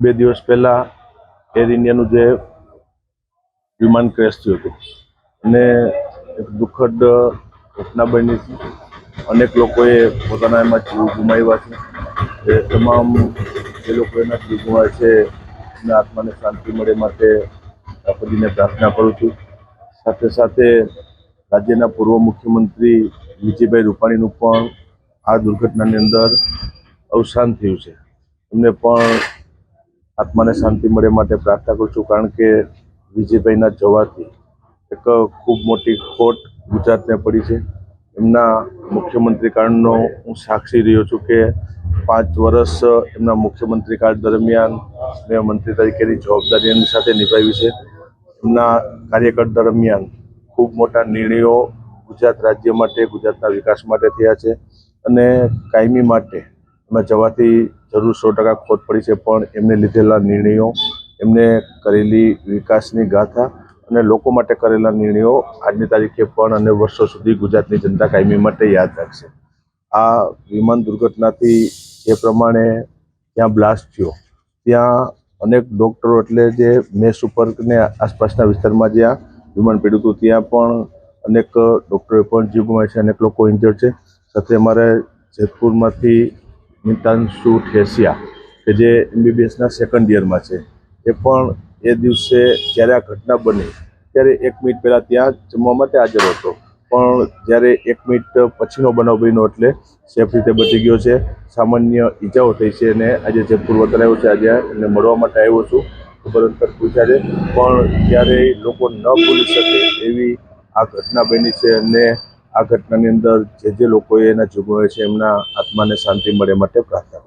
બે દિવસ પહેલાં એર ઇન્ડિયાનું જે વિમાન ક્રેશ થયું હતું. અને એક દુઃખદ ઘટના બની છે અનેક લોકોએ પોતાના એમાં જીવ ગુમાવ્યા છે. એ તમામ જે લોકો એના જીવ ગુમાવે છે એમના આત્માને શાંતિ મળે માટે રાષ્ટ્રપતિને પ્રાર્થના કરું છું. સાથે સાથે રાજ્યના પૂર્વ મુખ્યમંત્રી વિજયભાઈ રૂપાણીનું પણ આ દુર્ઘટનાની અંદર અવસાન થયું છે. એમને પણ આત્માને શાંતિ મળે માટે પ્રાર્થના કરું છું, કારણ કે વિજયભાઈના જવાથી એક ખૂબ મોટી ખોટ ગુજરાતને પડી છે. એમના મુખ્યમંત્રી કાળનો હું સાક્ષી રહ્યો છું કે પાંચ વર્ષ એમના મુખ્યમંત્રી કાળ દરમિયાન મેં મંત્રી તરીકેની જવાબદારી એમની સાથે નિભાવી છે. એમના કાર્યકાળ દરમિયાન ખૂબ મોટા નિર્ણયો ગુજરાત રાજ્ય માટે, ગુજરાતના વિકાસ માટે થયા છે અને કાયમી માટે એમાં જવાથી જરૂર સો ટકા ખોટ પડી છે, પણ એમને લીધેલા નિર્ણયો, એમને કરેલી વિકાસની ગાથા અને લોકો માટે કરેલા નિર્ણયો આજની તારીખે પણ અને વર્ષો સુધી ગુજરાતની જનતા કાયમી માટે યાદ રાખશે. આ વિમાન દુર્ઘટનાથી જે પ્રમાણે ત્યાં બ્લાસ્ટ થયો, ત્યાં અનેક ડૉક્ટરો એટલે જે મેસ ઉપર ને આસપાસના વિસ્તારમાં જ્યાં વિમાન પીડ્યું હતું, ત્યાં પણ અનેક ડૉક્ટરોએ પણ જીવ ગુમાવ્યા છે, અનેક લોકો ઇન્જર્ડ છે. સાથે અમારે જેતપુરમાંથી મિતાંશુ ઠેસિયા, કે જે એમબીબીએસના સેકન્ડ યરમાં છે. એ પણ એ દિવસે જ્યારે આ ઘટના બની, ત્યારે એક મિનિટ પહેલાં ત્યાં જમવા માટે હાજર હતો. પણ જ્યારે એક મિનિટ પછીનો બનાવ બન્યો એટલે સેફ રીતે બચી ગયો છે. સામાન્ય ઈજાઓ થઈ છે અને આજે જે પૂર્વતર આવ્યો છે, આજે એને મળવા માટે આવ્યો છું. અંતર પૂછ્યા છે પણ ક્યારેય લોકો ન ભૂલી શકે એવી આ ઘટના બની છે અને આ ઘટનાની અંદર જે જે લોકોએ એના જીવ છે, એમના આત્માને શાંતિ મળે માટે પ્રાર્થના કરું